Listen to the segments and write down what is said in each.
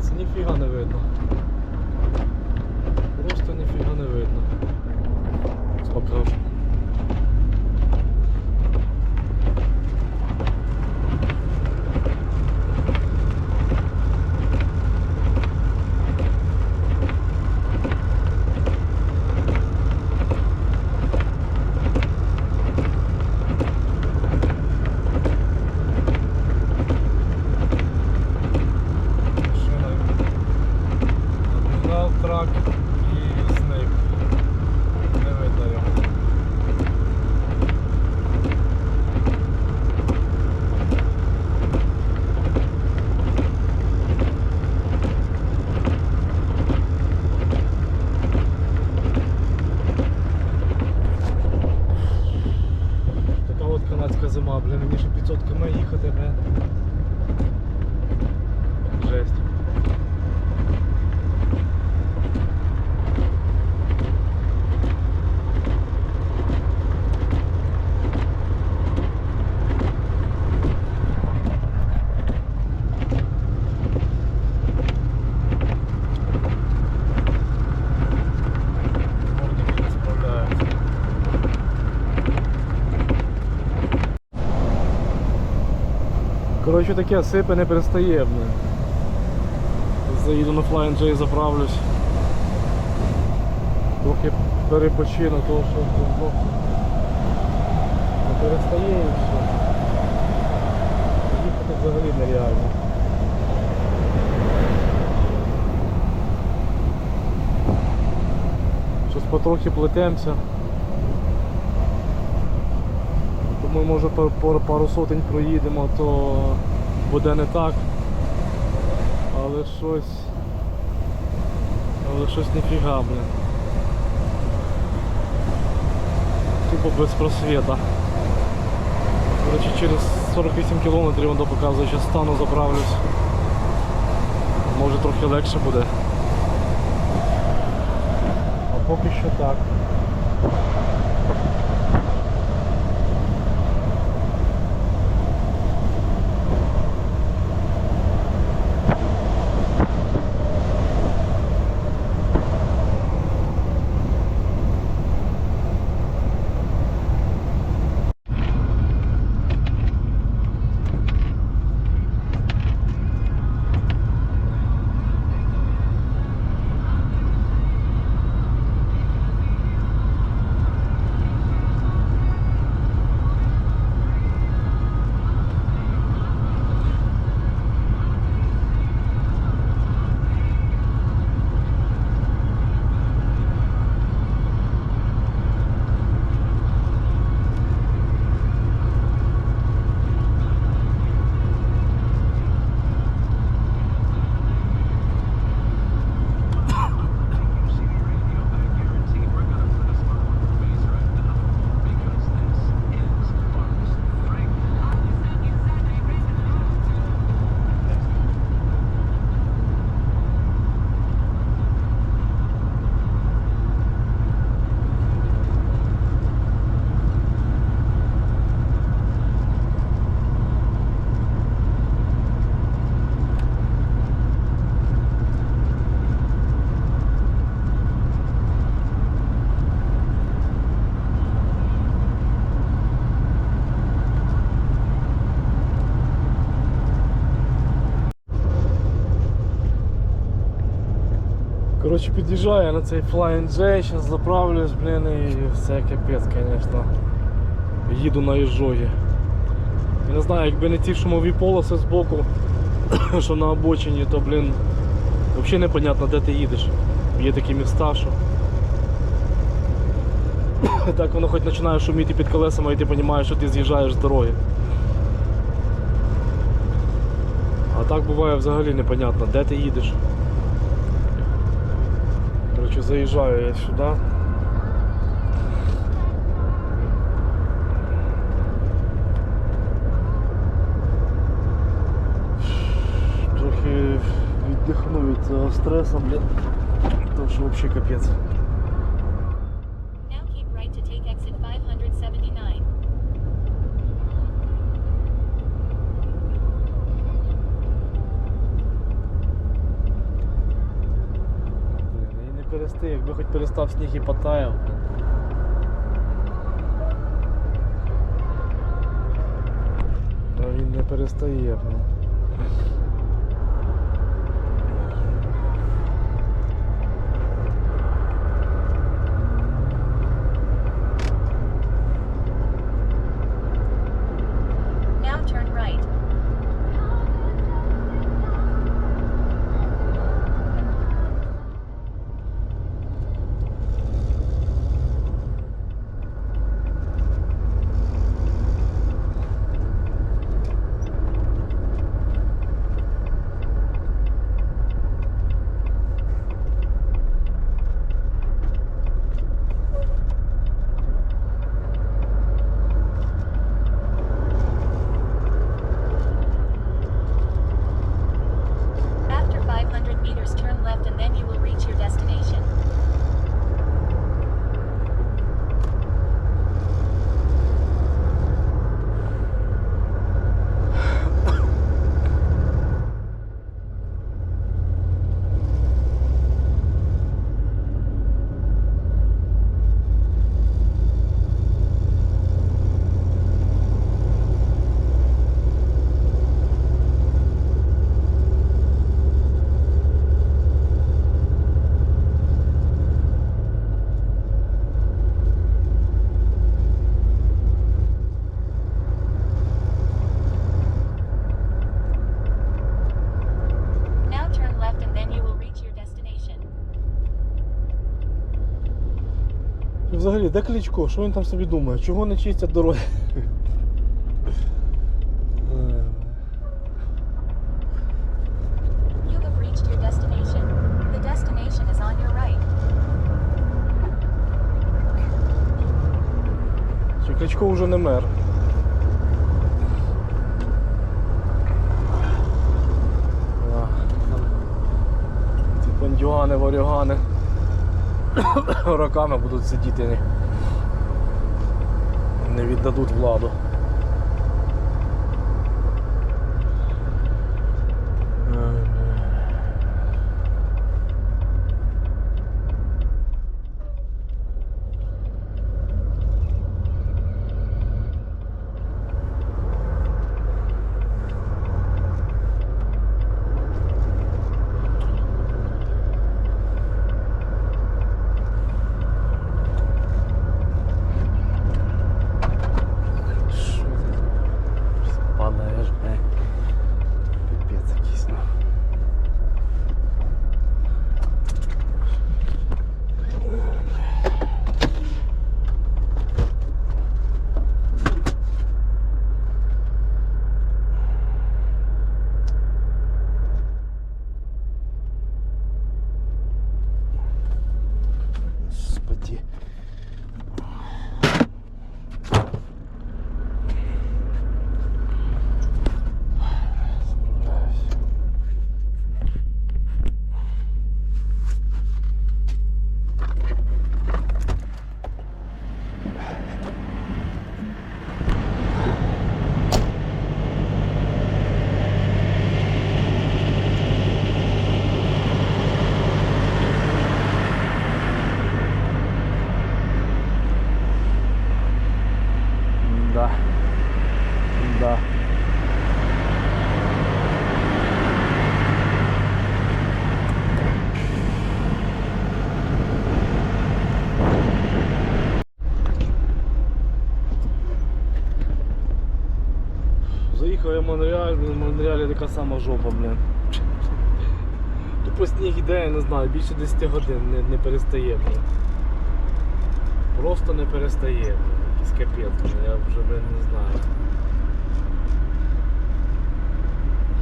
капець, ніфіга не видно. Просто ніфіга не видно. Покажу. Машина обігнав трак і зник. Не видно його. Така от канадська зима, блін, мені ще 500 км їхати, блін. Жесть. Мордики не справляються. Коротше таке сипе не перестає. Блин. Заїду на Flying J заправлюсь. Трохи перепочину, того що не перестає і все. Їхати взагалі нереально. Щось потрохи плетемося. Тому може пар- пар- пару сотень проїдемо, то буде не так. Але щось. Але щось ніфіга, блін. Тупо без просвіта. Коротше, через 48 кілометрів воно показує, що стану заправлюсь. Може трохи легше буде. А поки що так. Коротше, під'їжджаю на цей Flying J, зараз заправлюсь, блін, і все капець, звісно. Їду на Іжогі. Я не знаю, якби не ті шумові полоси з боку, що на обочині, то, блін, взагалі непонятно, де ти їдеш. Є такі міста, що. Так воно хоч починає шуміти під колесами і ти розумієш, що ти з'їжджаєш з дороги. А так буває взагалі непонятно, де ти їдеш. Короче, заезжаю я сюда. Трохи віддихну від цього стресу, блін. Тому що взагалі капець. Перестати, якби хоч перестав сніг і потаяв. А він не перестає. Де Кличко? Що він там собі думає? Чого не чистять дороги? Кличко вже не мер? Ці бандюгани, ворюгани роками будуть сидіти, не, віддадуть владу. Ай, Що це? Падаєш, бля. Пипець якийсь, ну. Господи. Да. Да. Заїхав я в Монреаль, в Монреалі така сама жопа, блін. Тупо сніг іде, я не знаю, більше 10 годин не, не перестає, блін. Просто не перестає. блін. Якийсь капець, блін, я вже блін, не знаю.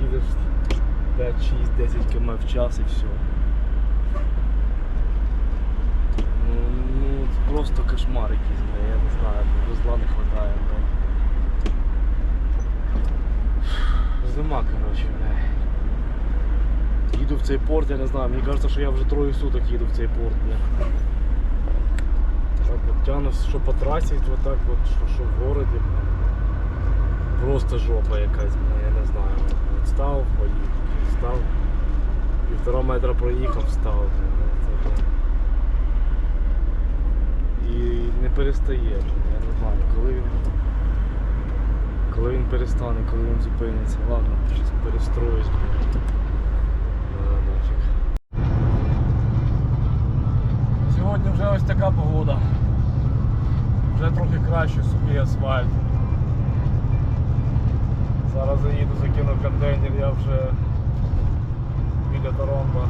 Їдеш 5, 6, 10 км в час і все. Ну, ну просто кошмар якийсь, блін, я не знаю, блін, зла не вистачає. Блін. Зима, коротше, блядь. Їду в цей порт, я не знаю, мені кажется, що я вже троє суток їду в цей порт, бля. Так от тягну, що по трасі, то так от, що, що в городі, бля. Просто жопа якась, бля, я не знаю. От поїхав, став. Півтора метра проїхав, став. Бля. І не перестає. Я не знаю, коли він. Коли він перестане, коли він зупиниться. Ладно, щось перестроюсь. Нафіг. Сьогодні вже ось така погода. Вже трохи краще собі асфальт. Зараз заїду, закину контейнер, я вже біля Торонто.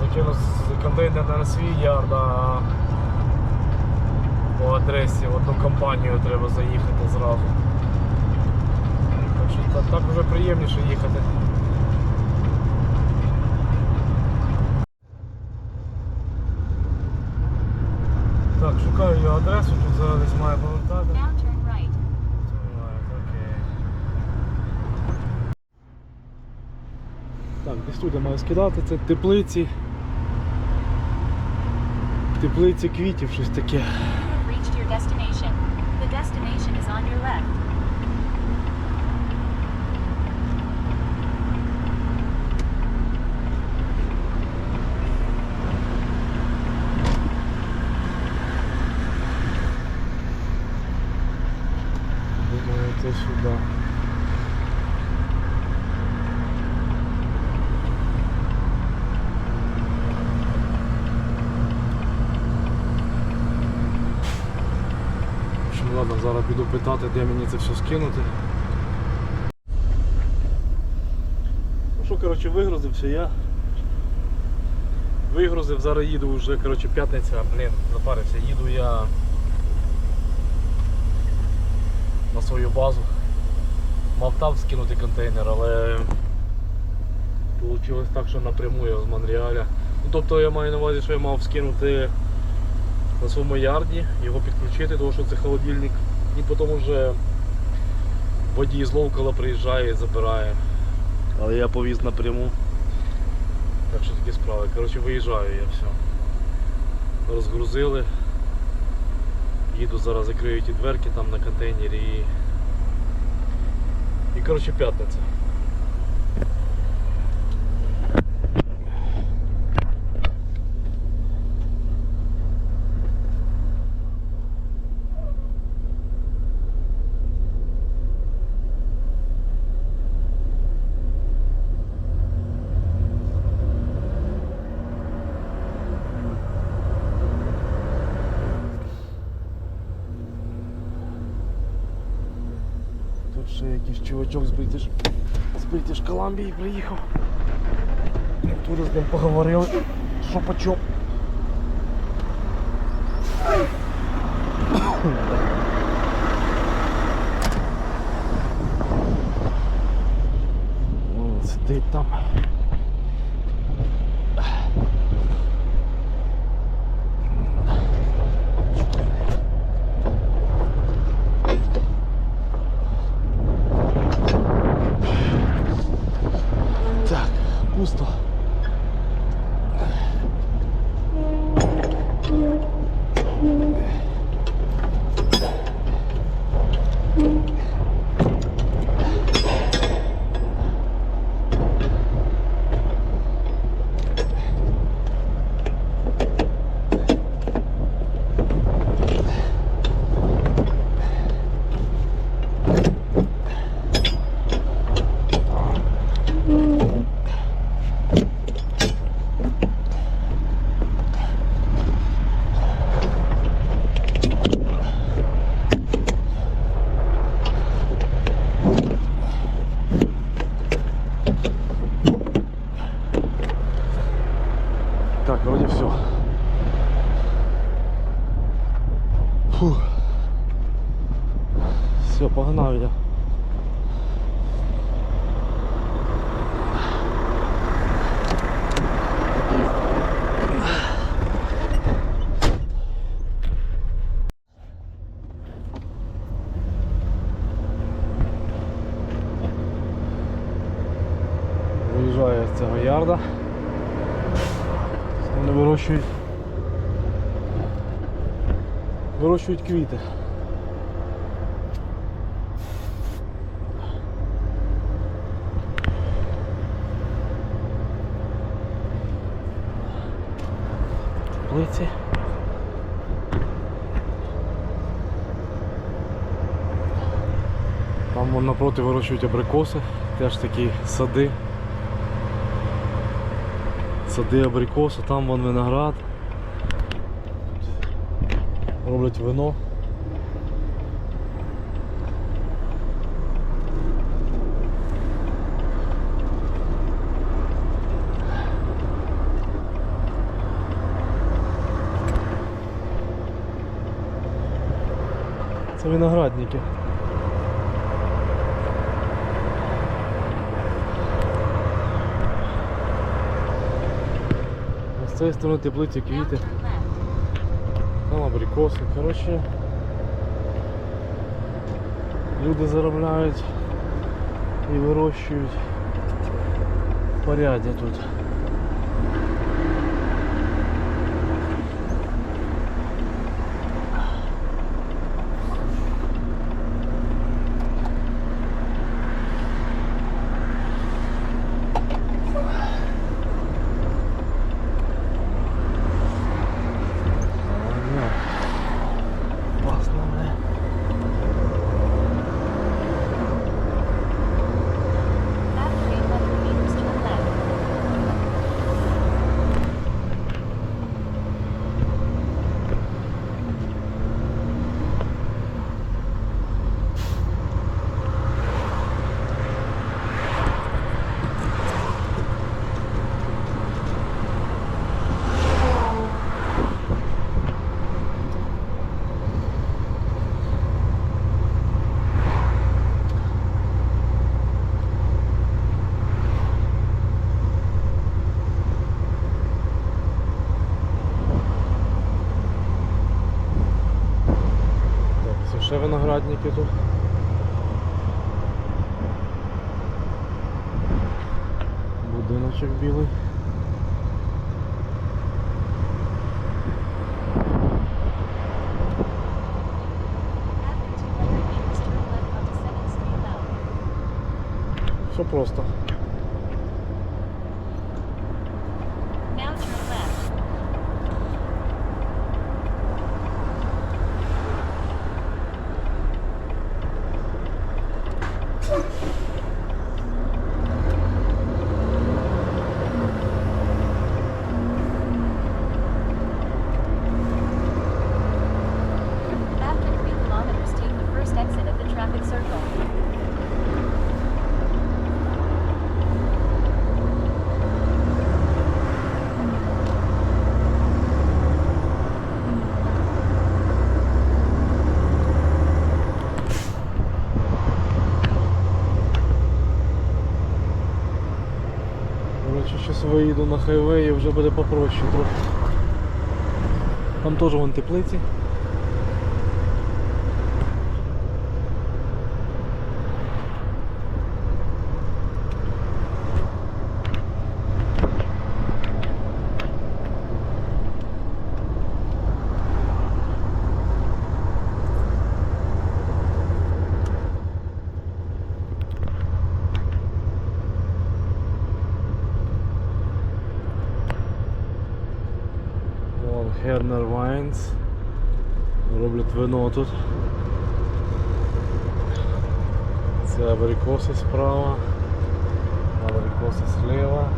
Закину контейнер на свій ярд, а по адресі в одну компанію треба заїхати зразу. Так що так, так вже приємніше їхати. Так, шукаю його адресу, тут зараз десь має повертати. Так, десь тут я маю скидати, це теплиці. Теплиці квітів, щось таке. Your destination. The destination is on your left. Зараз піду питати, де мені це все скинути. Ну що, коротше, вигрузився я. Вигрузив, зараз їду вже, коротше, п'ятниця, блін, запарився, їду я на свою базу. Мав там скинути контейнер, але вийшло так, що напряму я з Монреаля. Ну, тобто я маю на увазі, що я мав скинути на своєму ярді, його підключити, тому що це холодильник. І потім вже водій з Ловкала приїжджає і забирає. Але я повіз напряму. Так що такі справи. Коротше, виїжджаю я все. Розгрузили. Їду зараз закрию ті дверки там на контейнері і. І коротше п'ятниця. Тут ще якийсь чувачок з Бритиш, з Бритиш Колумбії приїхав. Тут з ним поговорили, що по чому. Сидить там. правда. Вони вирощують вирощують квіти. Теплиці. Там вон напроти вирощують абрикоси, теж такі сади. Сади абрикоси, там вон виноград. Роблять вино. Це виноградники. Цієї сторони теплиці квіти, там абрикоси. Коротше, люди заробляють і вирощують поряддя тут. Ладно. Класно, бля. After 800 meters, turn left. Так, це ще виноградники тут. Будиночок білий. After 200 Виїду на хайвей вже буде попроще трохи. Там теж вон теплиці. Вон Herner Wines. Роблять вино тут. Це абрикоси справа. Абрикоси слева.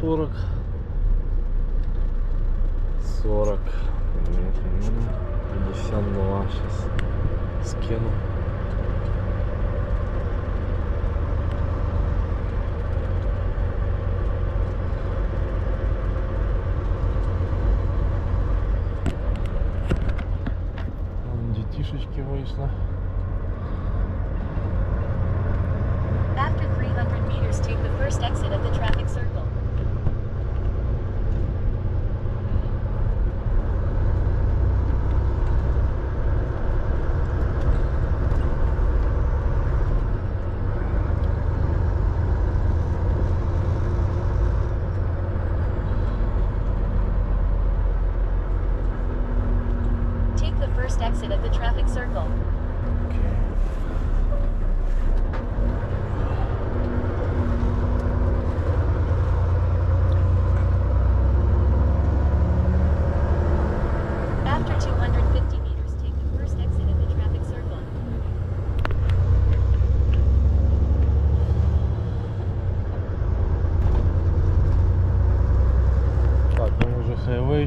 40. 40. 52 сейчас скину. детишечки вышло. After 300 meters, take the first exit at the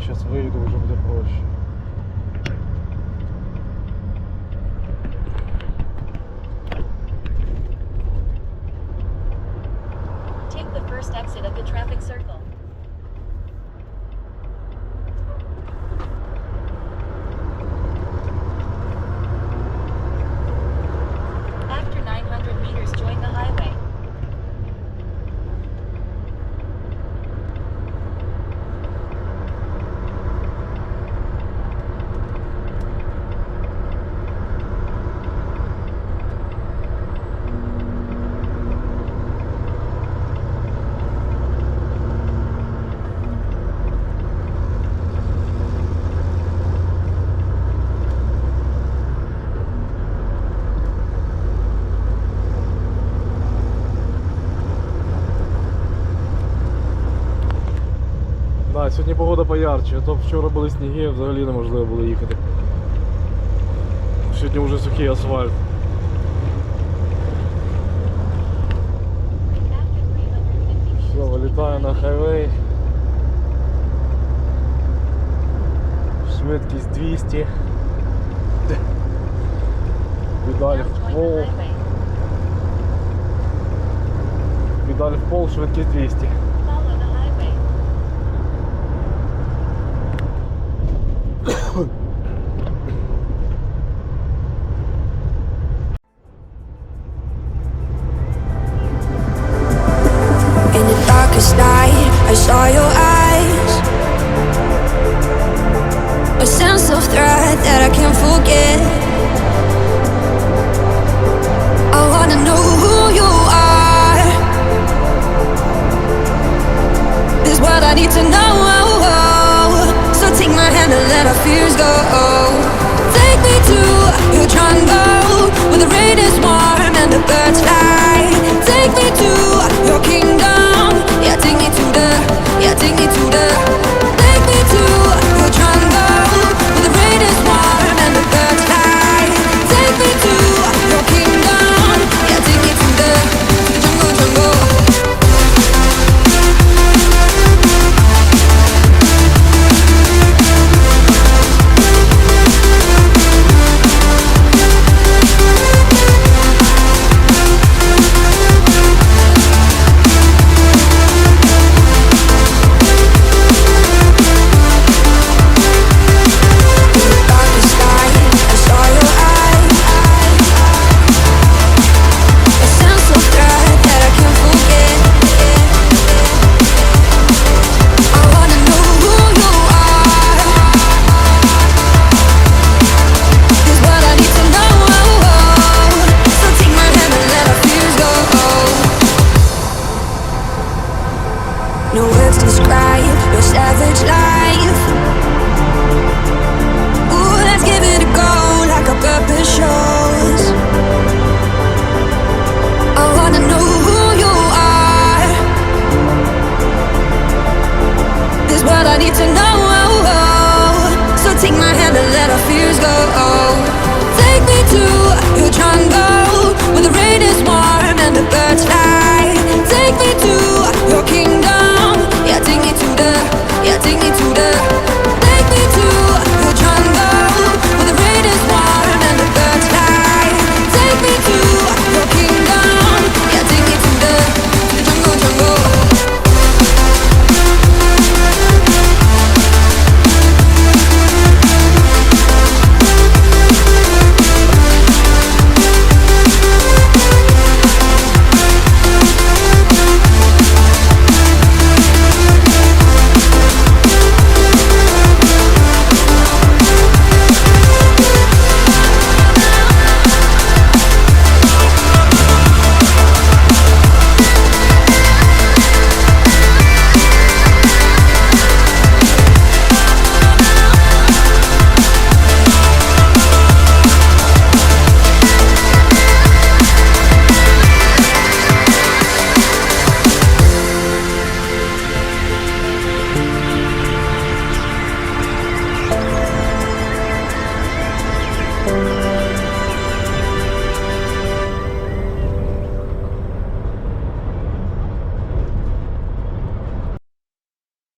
сейчас выйду, уже будет проще. сьогодні погода поярче, а то вчора були сніги, взагалі неможливо було їхати. Сьогодні вже сухий асфальт. Все, вилітаю на хайвей. Швидкість 200. Педаль в пол. Педаль в пол, швидкість 200.